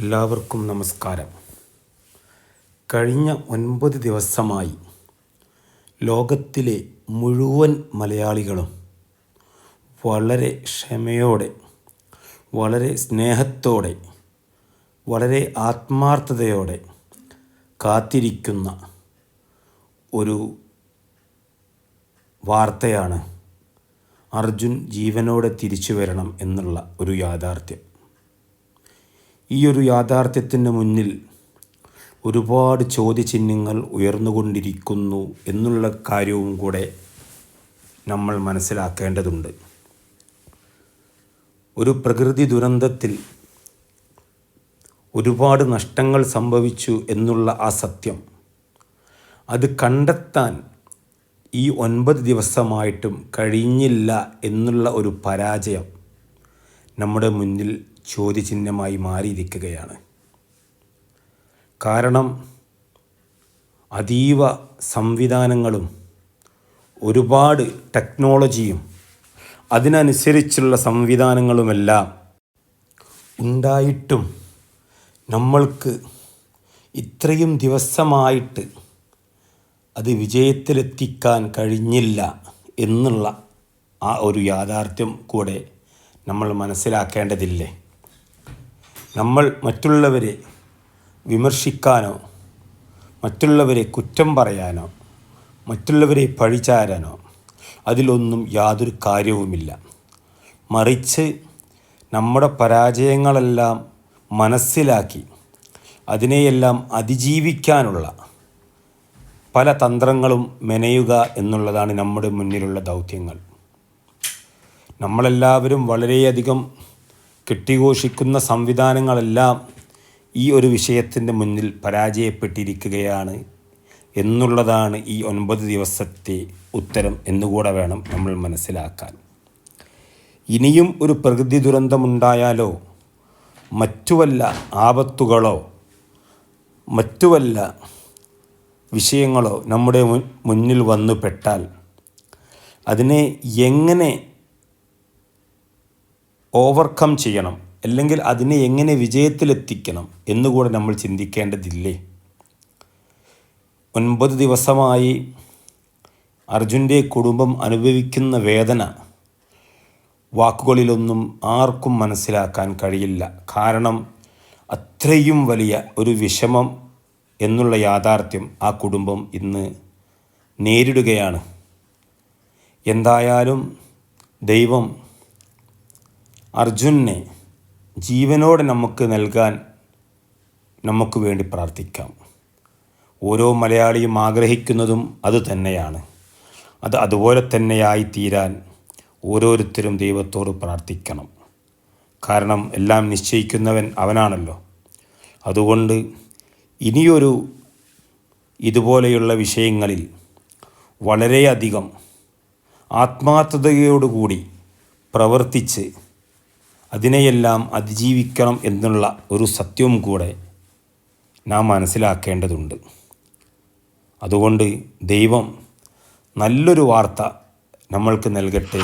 എല്ലാവർക്കും നമസ്കാരം. കഴിഞ്ഞ ഒൻപത് ദിവസമായി ലോകത്തിലെ മുഴുവൻ മലയാളികളും വളരെ ക്ഷമയോടെ വളരെ സ്നേഹത്തോടെ വളരെ ആത്മാർത്ഥതയോടെ കാത്തിരിക്കുന്ന ഒരു വാർത്തയാണ് അർജുൻ ജീവനോടെ തിരിച്ചു വരണം എന്നുള്ള ഒരു യാഥാർത്ഥ്യം. ഈ ഒരു യാഥാർത്ഥ്യത്തിന് മുന്നിൽ ഒരുപാട് ചോദ്യചിഹ്നങ്ങൾ ഉയർന്നുകൊണ്ടിരിക്കുന്നു എന്നുള്ള കാര്യവും കൂടെ നമ്മൾ മനസ്സിലാക്കേണ്ടതുണ്ട്. ഒരു പ്രകൃതി ദുരന്തത്തിൽ ഒരുപാട് നഷ്ടങ്ങൾ സംഭവിച്ചു എന്നുള്ള ആ സത്യം അത് കണ്ടെത്താൻ ഈ ഒൻപത് ദിവസമായിട്ടും കഴിഞ്ഞില്ല എന്നുള്ള ഒരു പരാജയം നമ്മുടെ മുന്നിൽ ചോദ്യചിഹ്നമായി മാറിയിരിക്കുകയാണ്. കാരണം അതീവ സംവിധാനങ്ങളും ഒരുപാട് ടെക്നോളജിയും അതിനനുസരിച്ചുള്ള സംവിധാനങ്ങളുമെല്ലാം ഉണ്ടായിട്ടും നമ്മൾക്ക് ഇത്രയും ദിവസമായിട്ട് അത് വിജയത്തിലെത്തിക്കാൻ കഴിഞ്ഞില്ല എന്നുള്ള ആ ഒരു യാഥാർത്ഥ്യം കൂടെ നമ്മൾ മനസ്സിലാക്കേണ്ടതില്ലേ? നമ്മൾ മറ്റുള്ളവരെ വിമർശിക്കാനോ മറ്റുള്ളവരെ കുറ്റം പറയാനോ മറ്റുള്ളവരെ പഴിചാരാനോ അതിലൊന്നും യാതൊരു കാര്യവുമില്ല. മറിച്ച് നമ്മുടെ പരാജയങ്ങളെല്ലാം മനസ്സിലാക്കി അതിനെയെല്ലാം അതിജീവിക്കാനുള്ള പല തന്ത്രങ്ങളും മെനയുക എന്നുള്ളതാണ് നമ്മുടെ മുന്നിലുള്ള ദൗത്യങ്ങൾ. നമ്മളെല്ലാവരും വളരെയധികം കെട്ടിഘോഷിക്കുന്ന സംവിധാനങ്ങളെല്ലാം ഈ ഒരു വിഷയത്തിന്റെ മുന്നിൽ പരാജയപ്പെട്ടിരിക്കുകയാണ് എന്നുള്ളതാണ് ഈ ഒൻപത് ദിവസത്തെ ഉത്തരം എന്നുകൂടെ വേണം നമ്മൾ മനസ്സിലാക്കാൻ. ഇനിയും ഒരു പ്രകൃതി ദുരന്തമുണ്ടായാലോ മറ്റുവല്ല ആപത്തുകളോ മറ്റുവല്ല വിഷയങ്ങളോ നമ്മുടെ മുന്നിൽ വന്നു പെട്ടാൽ അതിനെ എങ്ങനെ ഓവർകം ചെയ്യണം. അല്ലെങ്കിൽ അതിനെ എങ്ങനെ വിജയത്തിലെത്തിക്കണം എന്നുകൂടെ നമ്മൾ ചിന്തിക്കേണ്ടതില്ലേ? ഒൻപത് ദിവസമായി അർജുന്റെ കുടുംബം അനുഭവിക്കുന്ന വേദന വാക്കുകളിലൊന്നും ആർക്കും മനസ്സിലാക്കാൻ കഴിയില്ല. കാരണം അത്രയും വലിയ ഒരു വിഷമം എന്നുള്ള യാഥാർത്ഥ്യം ആ കുടുംബം ഇന്ന് നേരിടുകയാണ്. എന്തായാലും ദൈവം അർജുനെ ജീവനോടെ നമുക്ക് നൽകാൻ നമുക്ക് വേണ്ടി പ്രാർത്ഥിക്കാം. ഓരോ മലയാളിയും ആഗ്രഹിക്കുന്നതും അത് തന്നെയാണ്. അത് അതുപോലെ തന്നെയായി തീരാൻ ഓരോരുത്തരും ദൈവത്തോട് പ്രാർത്ഥിക്കണം. കാരണം എല്ലാം നിശ്ചയിക്കുന്നവൻ അവനാണല്ലോ. അതുകൊണ്ട് ഇനിയൊരു ഇതുപോലെയുള്ള വിഷയങ്ങളിൽ വളരെയധികം ആത്മാർത്ഥതയോടുകൂടി പ്രവർത്തിച്ച് അതിനെയെല്ലാം അതിജീവിക്കണം എന്നുള്ള ഒരു സത്യവും കൂടെ നാം മനസ്സിലാക്കേണ്ടതുണ്ട്. അതുകൊണ്ട് ദൈവം നല്ലൊരു വാർത്ത നമ്മൾക്ക് നൽകട്ടെ.